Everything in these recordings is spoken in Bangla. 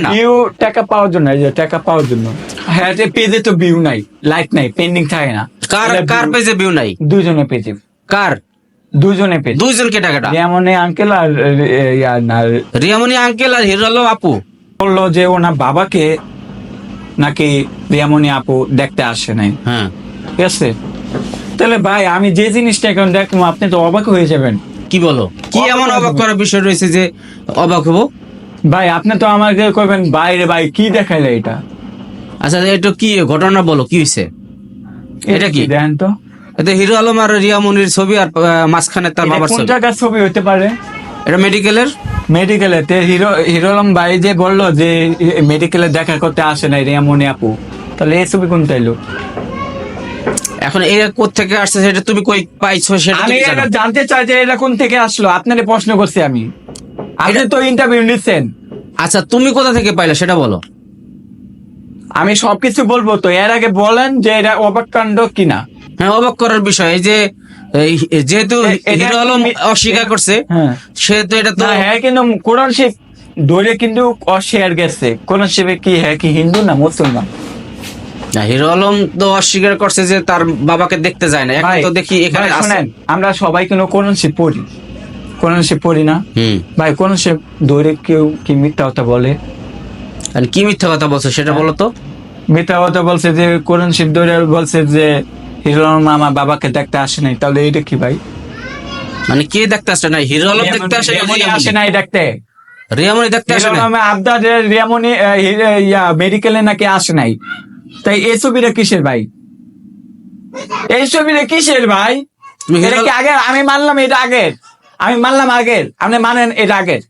না। ভিউ টাকা পাওয়ার জন্য এই যে টাকা পাওয়ার জন্য। হ্যাঁ যে পেজে তো ভিউ নাই লাইক নাই পেন্ডিং থাকে না। কার কার পেজে ভিউ নাই? দুজনে পেজে কার? দুজনে পেজ দুইজনকে টাকাটা যেমন আঙ্কেল আর এ, না রিয়ামণি আঙ্কেল আর হিরো আলম আপু। বলল যে ওনার বাবাকে নাকি রিয়ামনি আপু দেখতে আসে নাই। হ্যাঁ। ঠিক আছে? তাহলে ভাই আমি যে জিনিসটা এখন দেখব আপনি তো অবাক হয়ে যাবেন। কি বলো? কি এমন অবাক করার বিষয় রয়েছে যে অবাক হব? ভাই আপনি তো আমাকে কইবেন বাইরে ভাই কি দেখাইলে এটা? আচ্ছা এটা কি ঘটনা বলো কি হয়েছে এটা কি? দেখেন তো। এটা হিরো আলম আর রিয়ামনির ছবি আর মাঝখানে তার বাবার কোন ছবি। জায়গার ছবি হতে পারে? এটা মেডিকেলের মেডিকেলে তে হিরো হিরো আলম ভাই যে বলল যে মেডিকেলে দেখা করতে আসে নাই রিয়ামণি আপু তাহলে এই ছবি কোন তাইলো এখন এ থেকে আসছে সেটা তুমি কই পাইছো সেটা আমি জানতে চাই যে এটা কোন থেকে আসলো আপনারে প্রশ্ন করছি আমি। আপনি তো ইন্টারভিউ নিচ্ছেন। আচ্ছা তুমি কোথা থেকে পাইলা সেটা বলো। আমি সবকিছু বলব তো। এর আগে বলেন যে এটা অবাককাণ্ড কিনা। হ্যাঁ অবাক করার বিষয়। এই যে যেহেতু হিরো আলম অস্বীকার করছে হ্যাঁ। সেহেতু এটা তো হ্যাঁ কিন্তু কোরআন শিব ধরে কিন্তু অশেয়ার গেছে কোরআন শিবে কি হ্যাঁ কি হিন্দু না মুসলমান? না, হিরো আলম তো অস্বীকার করছে যে তার বাবাকে দেখতে যায় না। এখন তো দেখি এখানে আমরা সবাই কিন্তু কোরআন শিব পড়ি। কোরআন শিব পড়ি না। ভাই কোরআন শিব ধরে কেউ কি মিথ্যা কথা বলে? আর কি মিথ্যা কথা বলছো সেটা। বলো তো। মিথ্যা কথা বলছে যে কোরআন শিব ধরে বলছে যে হিরো আমার বাবাকে দেখতে আসে নাই। তাহলে এটা কি ভাই? মানে কে দেখতে আসে না হিরো আলম দেখতে আসে আসে নাই দেখতে। রিয়ামণি দেখতে আসে না আবদার রিয়ামনি ইয়া মেডিকেলে নাকি আসে নাই। তাই এই ছবিটা কিসের ভাই? এই ছবিটা কিসের ভাই? এটা কি আগের? আমি মানলাম এটা আগের। আমি মানলাম আগের আপনি মানেন এটা আগের।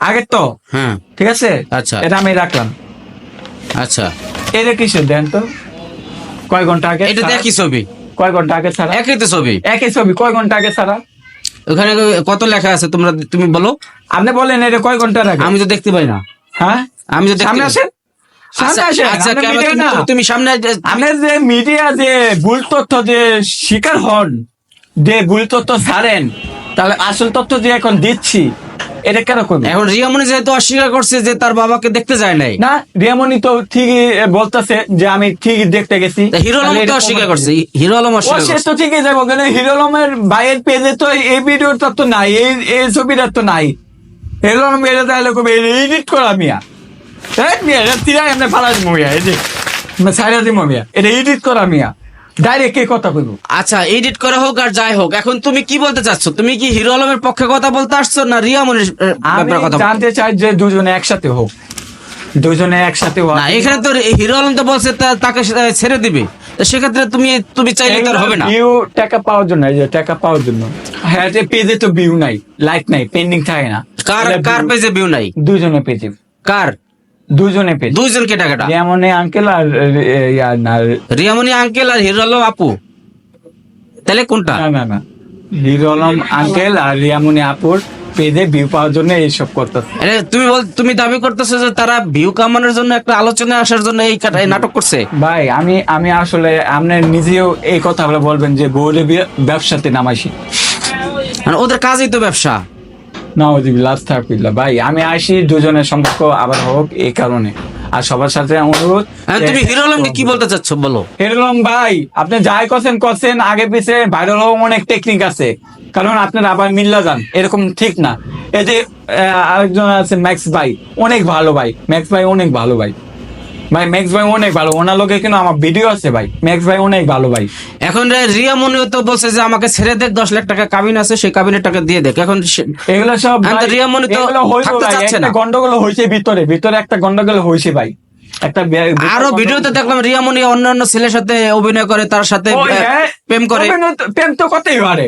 আগের তো। হ্যাঁ। ঠিক আছে? আচ্ছা। এটা আমি রাখলাম। আচ্ছা। এটা কিসের দেন তো। কয় ঘণ্টা আগে এটা? দেখি ছবি। কয় ঘণ্টা আগে ছাড়া? একই তো ছবি। একই ছবি। কয় ঘণ্টা আগে ছাড়া? ওখানে কত লেখা আছে তোমরা তুমি বলো। আপনি বলেন এটা কয় ঘণ্টা আগে? আমি তো দেখতে পাই না। হ্যাঁ? আমি তো সামনে আসেন। আচ্ছা, আচ্ছা আপনি। তুমি- সামনে আপনার যে মিডিয়া যে ভুল তথ্য যে শিকার হন যে ভুল তথ্য ছাড়েন তাহলে আসল তথ্য যে এখন দিচ্ছি এটা কেন করবেন এখন রিয়ামণি যেহেতু অস্বীকার করছে যে তার বাবাকে দেখতে যায় নাই। না রিয়ামণি তো ঠিকই বলতেছে যে আমি ঠিকই দেখতে গেছি। হিরো আলম তো অস্বীকার করছে? হিরো আলম সে তো ঠিকই যাব কেন হিরো আলমের ভাইয়ের পেজে তো এই ভিডিওটা তো নাই এই এই ছবিটা তো নাই। হিরো আলম এটা তাহলে কবে এডিট করা মিয়া? এই মিয়া এটা তিরাই আমরা ফালা দিব মিয়া এই যে সাইরা মিয়া এটা এডিট করা মিয়া। ডাইরেক্ট কে কথা কইবো। আচ্ছা এডিট করা হোক আর যাই হোক এখন তুমি কি বলতে চাচ্ছ? তুমি কি হিরো আলমের পক্ষে কথা বলতে আসছো না রিয়ামনির আহ, আমি ব্যাপারে কথা জানতে চাই যে দুজনে একসাথে হোক। দুজনে একসাথে হোক। না এখানে তো হিরো আলম তো বলছে তাকে ছেড়ে দিবে। তো সেক্ষেত্রে তুমি তুমি চাইলে তার হবে না। ভিউ টাকা পাওয়ার জন্য এই যে টাকা পাওয়ার জন্য। হ্যাঁ যে পেজে তো ভিউ নাই লাইক নাই পেন্ডিং থাকে না। কার কার পেজে ভিউ নাই? দুজনে পেজে কার? দুজনে পেজ দুইজনকে টাকাটা যেমন আঙ্কেল আর ইয়া আঙ্কেল আর হিরো আলম আপু? তাহলে কোনটা? না না না। হিরো আলম আঙ্কেল আর রিয়ামনি আপুর পেজে ভিউ পাওয়ার জন্য এইসব করতেছে। আরে তুমি বল তুমি দাবি করতেছো যে তারা ভিউ কামানোর জন্য একটা আলোচনায় আসার জন্য এই কাটা- এই নাটক করছে? ভাই আমি আমি আসলে আপনি নিজেও এই কথা বলবেন যে বউরে ব্যবসাতে নামাইছি। মানে ওদের কাজই তো ব্যবসা। না ওই ভাই আমি আসি দুজনের সম্পর্ক আবার হোক এই কারণে। আর সবার সাথে অনুরোধ হ্যাঁ, তুমি হিরো আলমকে কি বলতে চাচ্ছ বলো? হিরোলম ভাই আপনি যাই করছেন করছেন আগে পিছে ভাইরাল হওয়া অনেক টেকনিক আছে। কারণ আপনার আবার মিল্লা যান এরকম ঠিক না। এই যে আরেকজন আছে ম্যাক্স ভাই অনেক ভালো ভাই ম্যাক্স ভাই অনেক ভালো ভাই। ভাই ম্যাক্স ভাই অনেক ভালো। ওনার লোকে কিন্তু আমার ভিডিও আছে ভাই। ম্যাক্স ভাই অনেক ভালো ভাই। এখন রিয়া মনিও তো বলছে যে আমাকে ছেড়ে দেখ দশ লাখ টাকা কাবিন আছে সেই কাবিনের টাকা দিয়ে দেখ। এখন এগুলো সব রিয়া মনি তো এগুলো থাকতে চাচ্ছে না। গন্ডগোল হয়েছে ভিতরে ভিতরে একটা গন্ডগোল হয়েছে ভাই। একটা আরও ভিডিওতে দেখলাম রিয়া মনি অন্যান্য ছেলের সাথে অভিনয় করে তার সাথে হ্যাঁ, প্রেম করে। প্রেম তো করতেই পারে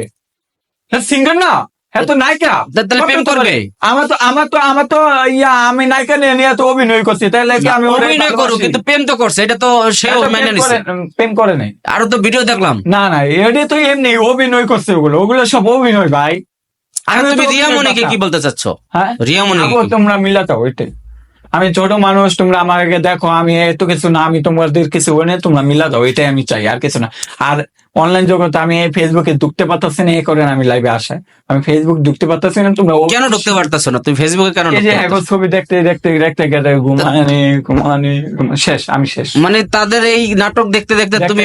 সিঙ্গার না? হ্যাঁ তো নায়িকা? তাহলে প্রেম করবে? আমার তো আমার তো আমার তো ইয়া আমি নায়িকা নিয়ে নিয়ে তো অভিনয় করছি তাহলে কি আমি অভিনয় ভালোবাসি? কিন্তু প্রেম তো করছে এটা তো সেও মেনে নিছে। করে- প্রেম করে নাই। আরও তো ভিডিও দেখলাম। না না এটা তো এমনি অভিনয় করছে ওগুলো ওগুলো সব অভিনয় ভাই। আর তুমি রিয়া মনিকে কি বলতে চাচ্ছ? হ্যাঁ? রিয়া মনি তোমরা মিলাতো ওইটাই আমি ছোট মানুষ তোমরা আমাকে দেখো আমি এত কিছু না আমি তোমাদের কিছু বলে তোমরা মিলা দাও এটাই আমি চাই আর কিছু না। আর অনলাইন জগতে আমি এই ফেসবুকে ঢুকতে পারতেছি না এ করেন আমি লাইভে আসায় আমি ফেসবুক ঢুকতে পারতেছি না তোমরা কেন ঢুকতে পারতেছো না? তুমি ফেসবুকে কেন এই যে এখন ছবি দেখতে দেখতে দেখতে গেলে ঘুমানি ঘুমানি ঘুমা- শেষ আমি শেষ। মানে তাদের এই নাটক দেখতে দেখতে তুমি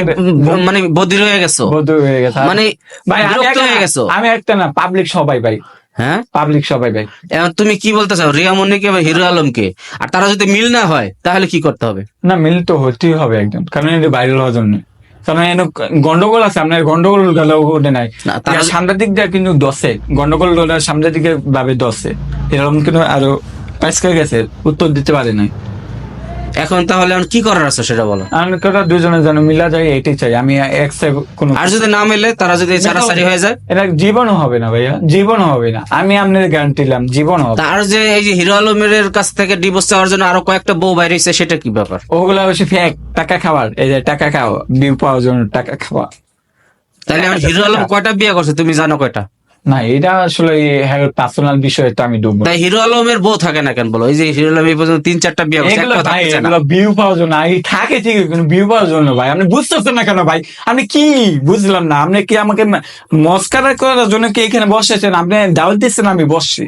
মানে বধির হয়ে গেছো। বধু হয়ে গেছো। মানে ভাই আমি বিরক্ত একটা হয়ে গেছো? আমি একটা না পাবলিক সবাই ভাই। হ্যাঁ? পাবলিক সবাই ভাই। এখন তুমি কি বলতে চাও? রিয়া মনিকে বা হিরো আলমকে? আর তারা যদি মিল না হয় তাহলে কি করতে হবে? না মিল তো হতেই হবে একদম কারণ এটা ভাইরাল হওয়ার জন্য। কারণ এনে গন্ডগোল আছে আপনার গন্ডগোল গেল ওটা নাই। দিয়ে কিন্তু দশে গন্ডগোল সামনের সাংবাদিকের ভাবে দশে। এরকম কিন্তু আরও পাস গেছে উত্তর দিতে পারে নাই। এখন তাহলে কি করার আছে সেটা বলো? আমি কথা দুজনে যেন মিলা যায় এটাই চাই। আমি কোনো আর যদি না মেলে তারা যদি ছাড়াছাড়ি হয়ে যায়? এটা জীবনও হবে না ভাইয়া জীবনও হবে না। আমি আপনাদের গ্যারান্টি দিলাম জীবন হবে। তার যে এই যে হিরো আলমের কাছ থেকে ডিভোর্স চাওয়ার জন্য আরও কয়েকটা বউ বাইরে এসেছে সেটা কি ব্যাপার? ওগুলা হচ্ছে ফেক টাকা খাবার। এই যে টাকা খাওয়া বিউ পাওয়ার জন্য টাকা খাওয়া। তাহলে হিরো আলম কয়টা বিয়ে করছে তুমি জানো কয়টা? না এটা আসলে পার্সোনাল বিষয় তো আমি ডুববো না। হিরো আলমের বউ থাকে না কেন বলো? এই যে হিরো আলম এই পর্যন্ত তিন চারটা বিয়ে করছে একটা থাকে না। এগুলো ভিউ পাওয়ার জন্য এই থাকে ঠিক কিন্তু ভিউ পাওয়ার জন্য ভাই আপনি বুঝতেছেন না কেন ভাই? আপনি কি? বুঝলাম না আপনি কি আমাকে মস্কারা করার জন্য কি এখানে বসেছেন? আপনি দাওয়াত দিচ্ছেন আমি বসছি।